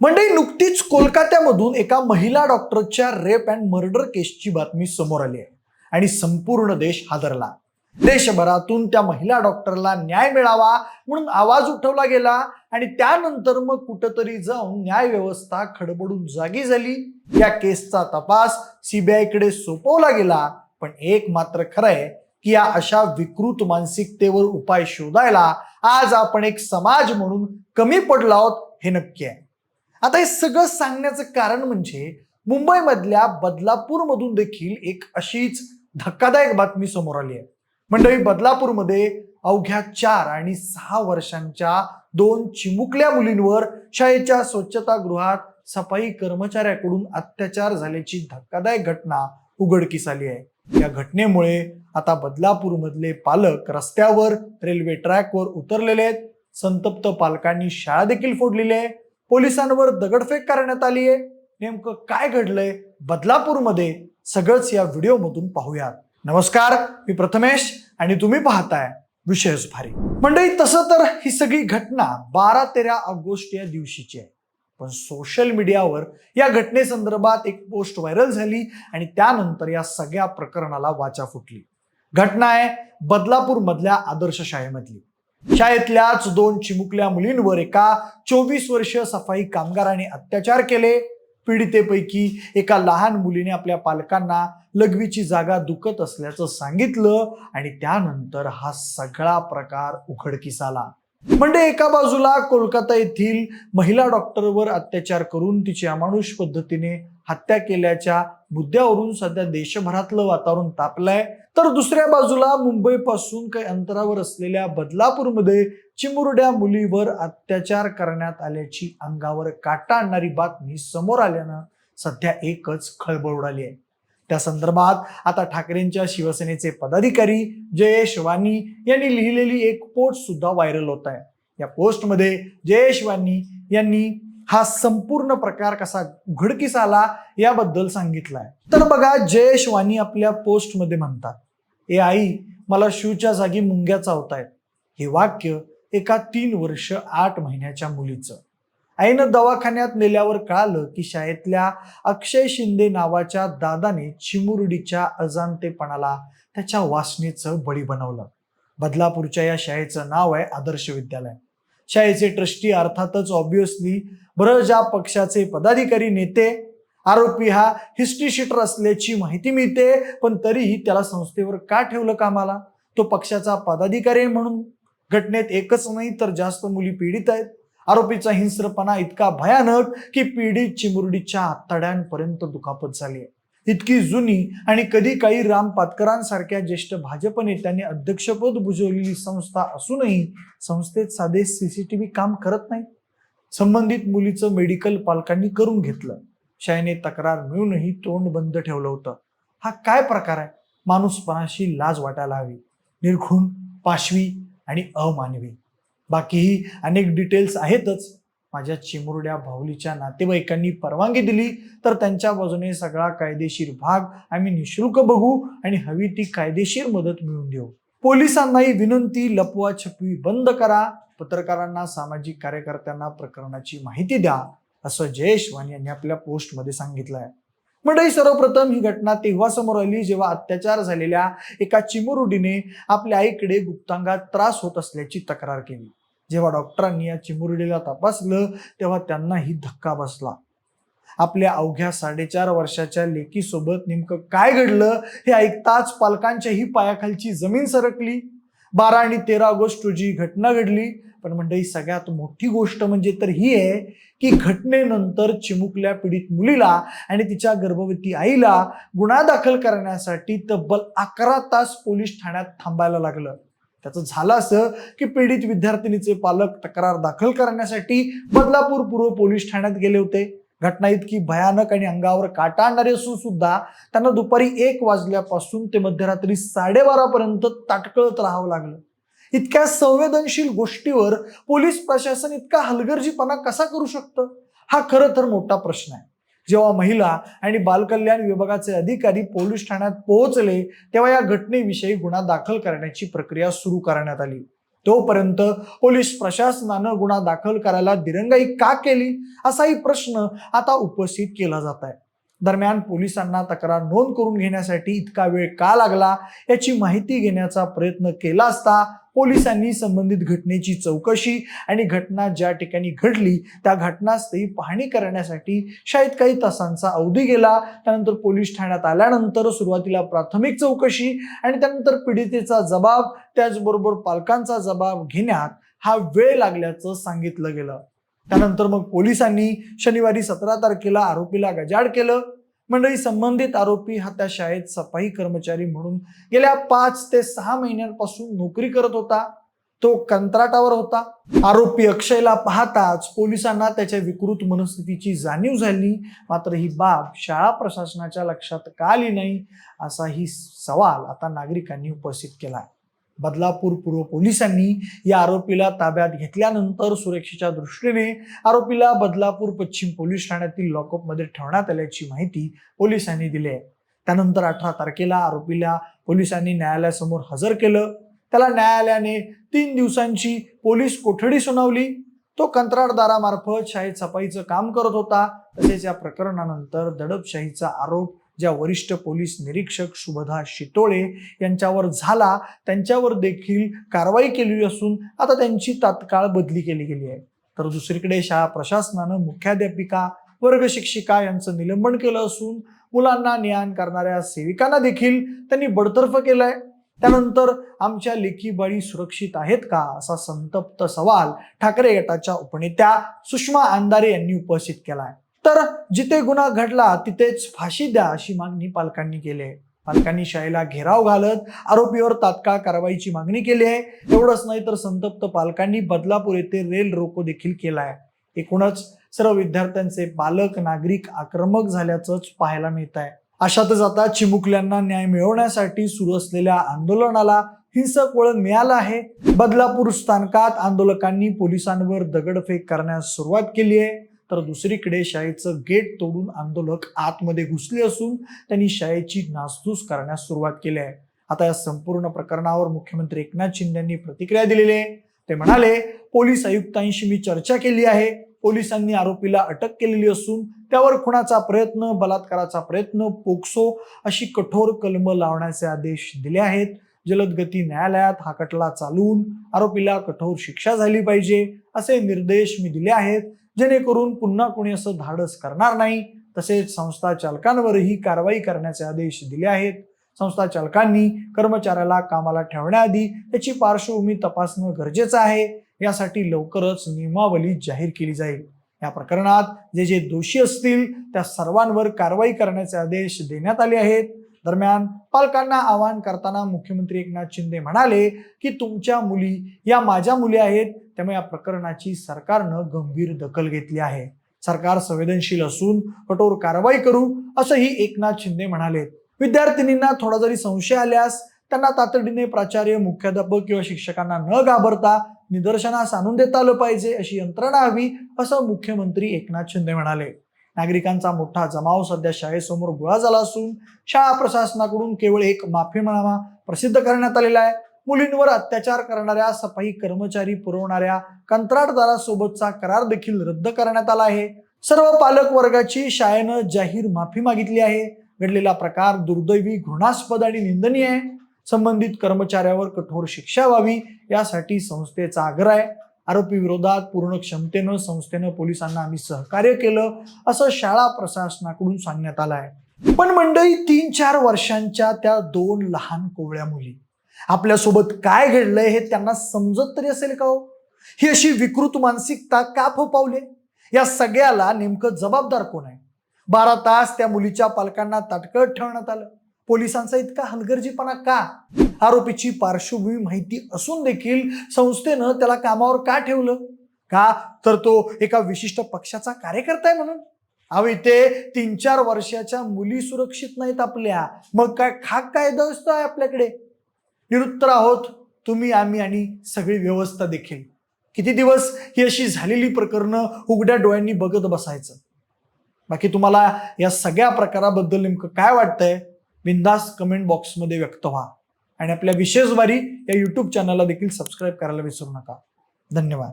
मंडळी नुकतीच कोलकात्यामधून एका महिला डॉक्टरच्या रेप अँड मर्डर केसची बातमी समोर आली आहे आणि संपूर्ण देश हादरला. देशभरातून त्या महिला डॉक्टरला न्याय मिळावा म्हणून आवाज उठवला गेला आणि त्यानंतर मग कुठंतरी जाऊन न्याय व्यवस्था खडबडून जागी झाली. या केसचा तपास सीबीआयकडे सोपवला गेला पण एक मात्र खरं आहे की या अशा विकृत मानसिकतेवर उपाय शोधायला आज आपण एक समाज म्हणून कमी पडलो आहोत हे नक्की आहे. आता हे सगळं सांगण्याचं कारण म्हणजे मुंबईमधल्या बदलापूरमधून देखील एक अशीच धक्कादायक बातमी समोर आली आहे. मंडळी बदलापूरमध्ये अवघ्या चार आणि सहा वर्षांच्या दोन चिमुकल्या मुलींवर शाळेच्या स्वच्छतागृहात सफाई कर्मचाऱ्याकडून अत्याचार झाल्याची धक्कादायक घटना उघडकीस आली आहे. या घटनेमुळे आता बदलापूरमधले पालक रस्त्यावर रेल्वे ट्रॅकवर उतरलेले आहेत. संतप्त पालकांनी शाळा देखील फोडलेली आहे. पोलिसांवर दगडफेक करण्यात आली आहे नेमकं काय घडलंय? बदलापूरमध्ये सगळंच या व्हिडिओमधून पाहूयात. नमस्कार मी प्रथमेश आणि तुम्ही पाहताय विशेष भारी. मंडळी तसं तर ही सगळी घटना बारा तेरा ऑगस्ट या दिवशीची आहे. पण सोशल मीडियावर या घटनेसंदर्भात एक पोस्ट व्हायरल झाली आणि त्यानंतर या सगळ्या प्रकरणाला वाचा फुटली. घटना आहे बदलापूर मधल्या आदर्श शाळेमधली. शाळेतल्याच दोन चिमुकल्या मुलींवर एका चोवीस वर्ष सफाई कामगाराने अत्याचार केले. पीडितेपैकी एका लहान मुलीने आपल्या पालकांना लघवीची जागा दुखत असल्याचं सांगितलं आणि त्यानंतर हा सगळा प्रकार उघडकीस आला. म्हणजे एका बाजूला कोलकाता येथील महिला डॉक्टरवर अत्याचार करून तिची अमानुष पद्धतीने हत्या केल्याच्या मुद्द्यावरून सध्या देशभरातलं वातावरण तापलंय. तर दुसऱ्या बाजूला मुंबईपासून काही अंतरावर असलेल्या बदलापूरमध्ये चिमुरड्या मुलीवर अत्याचार करण्यात आल्याची अंगावर काटा आणणारी बातमी समोर आल्यानं सध्या एकच खळबळ उडाली आहे. त्या संदर्भात आता ठाकरेंच्या शिवसेनेचे पदाधिकारी जयेश वानी यांनी लिहिलेली एक पोस्ट सुद्धा व्हायरल होत आहे. या पोस्टमध्ये जयेश वानी यांनी हा संपूर्ण प्रकार कसा उघडकीस आला याबद्दल सांगितलाय तर बघा जयेश वानी आपल्या पोस्टमध्ये म्हणतात ए आई मला शूच्या जागी मुंग्या चावतायत. हे वाक्य एका तीन वर्ष आठ महिन्याच्या मुलीचं. आईनं दवाखान्यात नेल्यावर कळालं की शाळेतल्या अक्षय शिंदे नावाच्या दादाने चिमुरडीच्या अजांतेपणाला त्याच्या वासनेचं बळी बनवलं. बदलापूरच्या या शाळेचं नाव आहे आदर्श विद्यालय. शाळेचे ट्रस्टी अर्थातच ऑब्विसली ज्या पक्षाचे पदाधिकारी नेते आरोपी हा हिस्ट्री शिटर असल्याची माहिती मिळते पण तरीही त्याला संस्थेवर का ठेवलं कामाला? तो पक्षाचा पदाधिकारी आहे म्हणून. घटनेत एकच नाही तर जास्त मुली पीडित आहेत. आरोपीचा हिंस्रपणा इतका भयानक की पीडित चिमुरडीच्या आतड्यांपर्यंत दुखापत झाली आहे. इतकी जुनी आणि कधी काही राम पातकरांसारख्या ज्येष्ठ भाजप नेत्यांनी अध्यक्षपद बुजवलेली संस्था असूनही संस्थेत साधे सीसीटीव्ही काम करत नाही. संबंधित मुलीचं मेडिकल पालकांनी करून घेतलं. शाहीने तक्रार मिळूनही तोंड बंद ठेवलं होतं. हा काय प्रकार आहे? माणूसपणाशी लाज वाटायला हवी. निर्घुण पाशवी आणि अमानवी. बाकीही अनेक डिटेल्स आहेतच. माझ्या चिमुरड्या भाऊलीच्या नातेवाईकांनी परवानगी दिली तर त्यांच्या बाजूने सगळा कायदेशीर भाग आम्ही निशुल्क बघू आणि हवी ती कायदेशीर मदत मिळवून देऊ. पोलिसांनाही विनंती लपवा छपवी बंद करा. पत्रकारांना सामाजिक कार्यकर्त्यांना प्रकरणाची माहिती द्या. असं जयेश वाणी यांनी आपल्या पोस्टमध्ये सांगितलं आहे मंडळी सर्वप्रथम ही घटना तेव्हा समोर आली जेव्हा अत्याचार झालेल्या एका चिमुरुडीने आपल्या आईकडे गुप्तांगात त्रास होत असल्याची तक्रार केली. जेव्हा डॉक्टरांनी या चिमुरडीला तपासलं तेव्हा त्यांनाही धक्का बसला. आपल्या अवघ्या साडेचार वर्षाच्या लेकीसोबत नेमकं काय घडलं हे ऐकताच पालकांच्याही पायाखालची जमीन सरकली. बारा आणि तेरा ऑगस्ट रोजी घटना घडली. पण मंडळी सगळ्यात मोठी गोष्ट म्हणजे तर ही आहे की घटनेनंतर चिमुकल्या पीडित मुलीला आणि तिच्या गर्भवती आईला गुन्हा दाखल करण्यासाठी तब्बल अकरा तास पोलीस ठाण्यात थांबायला लागलं. त्याचं झालं असं की पीडित विद्यार्थिनीचे पालक तक्रार दाखल करण्यासाठी बदलापूर पूर्व पोलीस ठाण्यात गेले होते. घटना इतकी भयानक आणि अंगावर काटा आणणारी असून सुद्धा त्यांना दुपारी एक वाजल्यापासून ते मध्यरात्री साडेबारापर्यंत ताटकळत राहावं लागलं. इतक्या संवेदनशील गोष्टीवर पोलीस प्रशासन इतका हलगर्जीपणा कसा करू शकतं? हा खरं तर मोठा प्रश्न आहे. जेव्हा महिला आणि बालकल्याण विभागाचे अधिकारी पोलीस ठाण्यात पोहोचले तेव्हा या घटनेविषयी गुन्हा दाखल करण्याची प्रक्रिया सुरू करण्यात आली. तोपर्यंत पोलीस प्रशासनानं गुन्हा दाखल करायला दिरंगाई का केली? असाही प्रश्न आता उपस्थित केला जात आहे. दरम्यान पोलिसांना तक्रार नोंद करून घेण्यासाठी इतका वेळ का लागला याची माहिती घेण्याचा प्रयत्न केला असता पोलिसांनी संबंधित घटनेची चौकशी आणि घटना ज्या ठिकाणी घडली त्या घटनास्थळी पाहणी करण्यासाठी शाळेत काही तासांचा अवधी गेला. त्यानंतर पोलीस ठाण्यात आल्यानंतर सुरुवातीला प्राथमिक चौकशी आणि त्यानंतर पीडितेचा जबाब त्याचबरोबर पालकांचा जबाब घेण्यात हा वेळ लागल्याचं सांगितलं गेलं. त्यानंतर मग पोलिसांनी शनिवारी सतरा तारखेला आरोपीला गजाड केलं. मंडळी संबंधित आरोपी हा त्या शाळेत सफाई कर्मचारी म्हणून गेल्या पाच ते सहा महिन्यांपासून नोकरी करत होता. तो कंत्राटावर होता. आरोपी अक्षयला पाहताच पोलिसांना त्याच्या विकृत मनस्थितीची जाणीव झाली. मात्र ही बाब शाळा प्रशासनाच्या लक्षात का आली नाही असाही सवाल आता नागरिकांनी उपस्थित केला आहे. बदलापूर पूर्व पोलिसांनी या आरोपीला ताब्यात घेतल्यानंतर सुरक्षेच्या दृष्टीने आरोपीला बदलापूर पश्चिम पोलीस ठाण्यातील लॉकअपमध्ये ठेवण्यात आल्याची माहिती पोलिसांनी दिली आहे. त्यानंतर अठरा तारखेला आरोपीला पोलिसांनी न्यायालयासमोर हजर केलं. त्याला न्यायालयाने तीन दिवसांची पोलीस कोठडी सुनावली. तो कंत्राटदारामार्फत शाळेत सफाईचं काम करत होता. तसेच या प्रकरणानंतर दडपशाहीचा आरोप ज्या वरिष्ठ पोलीस निरीक्षक शुभदा शितोळे यांच्यावर झाला त्यांच्यावर देखील कारवाई केलेली असून आता त्यांची तात्काळ बदली केली गेली आहे. तर दुसरीकडे शाळा प्रशासनानं मुख्याध्यापिका वर्ग शिक्षिका यांचं निलंबन केलं असून मुलांना ज्ञान करणाऱ्या सेविकांना देखील त्यांनी बडतर्फ केलंय त्यानंतर आमच्या लेखी बाळी सुरक्षित आहेत का असा संतप्त सवाल ठाकरे गटाच्या उपनेत्या सुषमा अंधारे यांनी उपस्थित केलाय तर जिथे गुन्हा घडला तिथेच फाशी द्या अशी मागणी पालकांनी केली आहे. पालकांनी शाळेला घेराव घालत आरोपीवर तात्काळ कारवाईची मागणी केली आहे. एवढंच नाही तर संतप्त पालकांनी बदलापूर येथे रेल रोको देखील केला आहे. एकूणच सर्व विद्यार्थ्यांचे पालक नागरिक आक्रमक झाल्याचंच पाहायला मिळत आहे. अशातच आता चिमुकल्यांना न्याय मिळवण्यासाठी सुरू असलेल्या आंदोलनाला हिंसक वळण मिळालं आहे. बदलापूर स्थानकात आंदोलकांनी पोलिसांवर दगडफेक करण्यास सुरुवात केली आहे. तर दुसरीकडे शाळेचं गेट तोडून आंदोलक आतमध्ये घुसले असून त्यांनी शाळेची नासधूस करण्यास सुरुवात केली आहे. आता या संपूर्ण प्रकरणावर मुख्यमंत्री एकनाथ शिंदेंनी प्रतिक्रिया दिलेली आहे. ते म्हणाले पोलीस आयुक्तांशी मी चर्चा केली आहे. पोलिसांनी आरोपीला अटक केलेली असून त्यावर खुनाचा प्रयत्न बलात्काराचा प्रयत्न पोक्सो अशी कठोर कलम लावण्याचे आदेश दिले आहेत. जलदगती न्यायालयात हा खटला चालवून आरोपीला कठोर शिक्षा झाली पाहिजे असे निर्देश मी दिले आहेत. जेणेकरून पुन्हा कोणी असं धाडस करणार नाही. तसेच संस्था चालकांवरही कारवाई करण्याचे आदेश दिले आहेत. संस्था चालकांनी कर्मचाऱ्याला कामाला ठेवण्याआधी त्याची पार्श्वभूमी तपासणं गरजेचं आहे. यासाठी लवकरच नियमावली जाहीर केली जाईल. या प्रकरणात जे जे दोषी असतील त्या सर्वांवर कारवाई करण्याचे आदेश देण्यात आले आहेत. दरम्यान पालकांना आवाहन करताना मुख्यमंत्री एकनाथ शिंदे म्हणाले की तुमच्या मुली या माझ्या मुली आहेत. त्यामुळे या प्रकरणाची सरकारनं गंभीर दखल घेतली आहे. सरकार संवेदनशील असून कठोर कारवाई करू असंही एकनाथ शिंदे म्हणाले. विद्यार्थिनींना थोडा जरी संशय आल्यास त्यांना तातडीने प्राचार्य मुख्याध्यापक किंवा शिक्षकांना न घाबरता निदर्शनास आणून देता आलं पाहिजे अशी यंत्रणा हवी असं मुख्यमंत्री एकनाथ शिंदे म्हणाले. नागरिकांचा मोठा जमाव सध्या शाळेसमोर गोळा झाला असून शाळा प्रशासनाकडून केवळ एक माफीनामा प्रसिद्ध करण्यात आलेला आहे. मुलींवर अत्याचार करणाऱ्या सफाई कर्मचारी पुरवणाऱ्या कंत्राटदारासोबतचा करार देखील रद्द करण्यात आला आहे. सर्व पालक वर्गाची शाळेनं जाहीर माफी मागितली आहे. घडलेला प्रकार दुर्दैवी घृणास्पद आणि निंदनीय आहे. संबंधित कर्मचाऱ्यावर कठोर शिक्षा व्हावी यासाठी संस्थेचा आग्रह आहे. आरोपी विरोधात पूर्ण क्षमतेनं संस्थेनं पोलिसांना आम्ही सहकार्य केलं असं शाळा प्रशासनाकडून सांगण्यात आलं आहे. पण मंडळी तीन चार वर्षांच्या त्या दोन लहान कोवळ्या मुली आपल्यासोबत काय घडलंय हे त्यांना समजत तरी असेल का हो? ही अशी विकृत मानसिकता का फोपावली या सगळ्याला नेमकं जबाबदार कोण आहे? बारा तास त्या मुलीच्या पालकांना ताटकळत ठेवण्यात आलं. पोलिसांचा इतका हलगर्जीपणा का? आरोपीची पार्श्वभूमी माहिती असून देखील संस्थेनं त्याला कामावर का ठेवलं? का? तर तो एका विशिष्ट पक्षाचा कार्यकर्ता आहे म्हणून? अहो इथे तीन चार वर्षाच्या मुली सुरक्षित नाहीत आपल्या. मग काय खाक काय दस्त आहे आपल्याकडे? निरुत्तर आहोत तुम्ही आम्ही आणि सगळी व्यवस्था देखील. किती दिवस ही अशी झालेली प्रकरणं उघड्या डोळ्यांनी बघत बसायचं? बाकी तुम्हाला या सगळ्या प्रकाराबद्दल नेमकं काय वाटतंय? बिंदास कमेंट बॉक्समध्ये व्यक्त व्हा. आणि आपल्या विशेषवारी या यूट्यूब चॅनलला देखील सबस्क्राईब करायला विसरू नका. धन्यवाद.